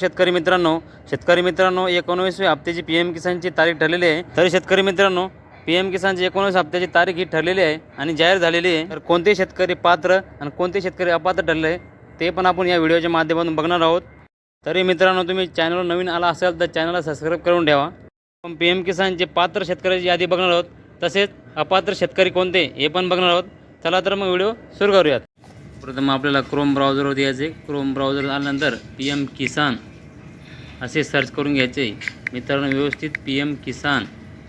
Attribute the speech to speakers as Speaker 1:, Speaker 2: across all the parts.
Speaker 1: शेतकरी मित्रांनो शेतकरी मित्रांनो एकोणवीसव्या हप्त्याची पी एम किसानची तारीख ठरलेली आहे. तरी शेतकरी मित्रांनो पी एम किसानची एकोणवीस हप्त्याची तारीख ही ठरलेली आहे आणि जाहीर झालेली आहे. तर कोणते शेतकरी पात्र आणि कोणते शेतकरी अपात्र ठरले आहे ते पण आपण या व्हिडिओच्या माध्यमातून बघणार आहोत. तरी मित्रांनो तुम्ही चॅनलवर नवीन आला असाल तर चॅनलला सबस्क्राईब करून ठेवा. आपण पी एम किसानचे पात्र शेतकऱ्याची यादी बघणार आहोत. तसेच अपात्र शेतकरी कोणते हे पण बघणार आहोत. चला तर मग व्हिडिओ सुरू करूयात. प्रथम आपल्याला क्रोम ब्राउझरवर यायचे क्रोम ब्राउझर आल्यानंतर पी एम किसान असे सर्च करून घ्यायचे. मित्रांनो व्यवस्थित पी एम किसान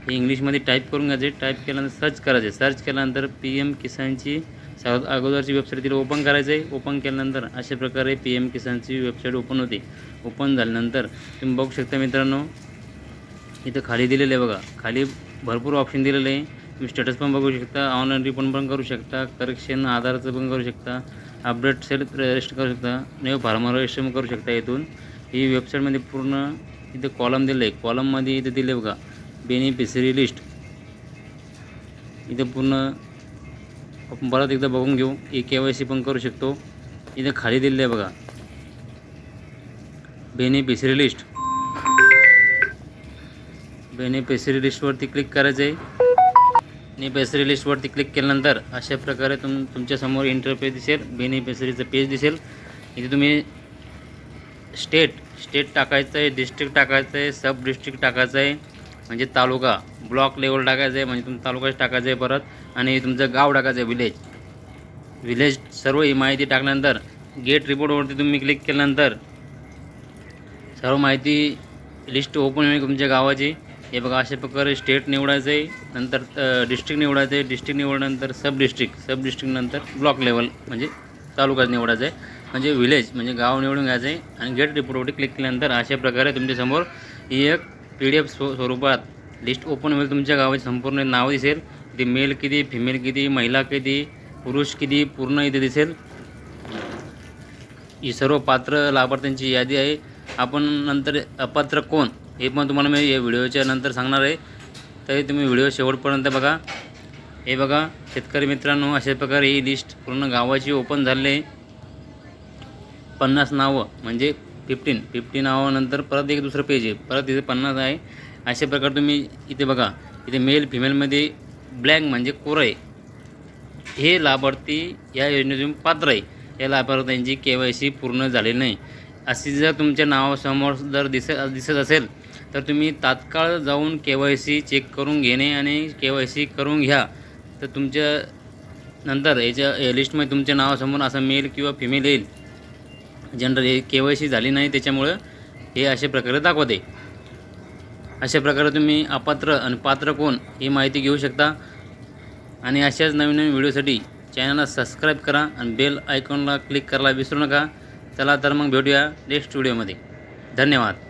Speaker 1: हे इंग्लिशमध्ये टाईप करून घ्यायचे. टाईप केल्यानंतर सर्च करायचे. सर्च केल्यानंतर पी एम किसानची सर्वात अगोदरची वेबसाईट तिला ओपन करायचं. आहे ओपन केल्यानंतर अशा प्रकारे पी एम किसानची वेबसाईट ओपन होते. ओपन झाल्यानंतर तुम्ही बघू शकता मित्रांनो इथं खाली दिलेलं आहे बघा. खाली भरपूर ऑप्शन दिलेलं आहे. तुम्ही स्टेटस पण बघू शकता ऑनलाईन रिफंड पण करू शकता करेक्शन आधारचं पण करू शकता अपडेट सेट रजिस्टर करू शकता न्यू फार्मर रजिस्टर पण करू शकता इथून. ही वेबसाईटमध्ये पूर्ण इथे कॉलम दिलं आहे. कॉलममध्ये इथे दिले बघा बेनिफिशरी लिस्ट इथे पूर्ण आपण परत एकदा बघून घेऊ. ई के वाय सी पण करू शकतो. इथे खाली दिलेलं आहे बघा. बेनिफिशरी लिस्ट बेनिफिशरी लिस्टवरती क्लिक करायचं आहे बेसरी लिस्टवरती क्लिक केल्यानंतर अशा प्रकारे तुम तुमच्यासमोर इंटरपेज दिसेल. बेनिफिशरीचं पेज दिसेल. इथे तुम्ही स्टेट स्टेट टाकायचं आहे डिस्ट्रिक्ट टाकायचं आहे सब डिस्ट्रिक्ट टाकायचं आहे म्हणजे तालुका. ब्लॉक लेवल टाकायचं आहे म्हणजे तुम तालुकाच टाकायचं आहे परत. आणि तुमचं गाव टाकायचं आहे विलेज विलेज सर्व ही माहिती टाकल्यानंतर गेट रिपोर्टवरती तुम्ही क्लिक केल्यानंतर सर्व माहिती लिस्ट ओपन होईल तुमच्या गावाची. हे बघा अशा प्रकारे स्टेट निवडायचं आहे नंतर डिस्ट्रिक्ट निवडायचं आहे डिस्ट्रिक्ट निवडल्यानंतर सब डिस्ट्रिक्ट सब डिस्ट्रिक्टनंतर ब्लॉक लेवल म्हणजे तालुकाच निवडायचं. आहे म्हणजे विलेज म्हणजे गाव निवडून घ्यायचं आहे आणि गेट रिपोर्टवरती क्लिक केल्यानंतर अशा प्रकारे तुमच्यासमोर ही एक पी डी एफ स्व स्वरूपात लिस्ट ओपन होईल. तुमच्या गावाची संपूर्ण नाव दिसेल. ते मेल किती फिमेल किती महिला किती पुरुष किती पूर्ण इथे दिसेल. ही सर्व पात्र लाभार्थ्यांची यादी आहे. आपण नंतर अपात्र कोण? हे पण तुम्हाला मी या व्हिडिओच्या नंतर सांगणार आहे. तरी तुम्ही व्हिडिओ शेवटपर्यंत बघा. हे बघा शेतकरी मित्रांनो अशा प्रकारे ही लिस्ट पूर्ण गावाची ओपन झाली आहे. पन्नास नावं म्हणजे फिफ्टीन फिफ्टी नावानंतर परत एक दुसरं पेज आहे. परत इथे पन्नास आहे. अशा प्रकारे तुम्ही इथे बघा. इथे मेल फिमेलमध्ये ब्लँक म्हणजे कोरं आहे. हे लाभार्थी या योजनेतून पात्र आहे. या लाभार्थ्यांची के वाय सी पूर्ण झाली नाही. अशी जर तुमच्या नावासमोर जर दिसत दिसत असेल तर तुम्ही तात्काळ जाऊन के वाय सी चेक करून घेणे आणि के वाय सी करून घ्या. तर तुमच्या नंतर याच्या या लिस्टमध्ये तुमच्या नावासमोर असं मेल किंवा फिमेल येईल. जनरल हे के वाय सी झाली नाही त्याच्यामुळं हे अशा प्रकारे दाखवते. अशा प्रकारे तुम्ही अपात्र आणि पात्र कोण ही माहिती घेऊ शकता. आणि अशाच नवीन नवीन व्हिडिओसाठी चॅनलला सबस्क्राईब करा आणि बेल आयकॉनला क्लिक करायला विसरू नका. चला तर मग भेटूया नेक्स्ट व्हिडिओमध्ये. धन्यवाद.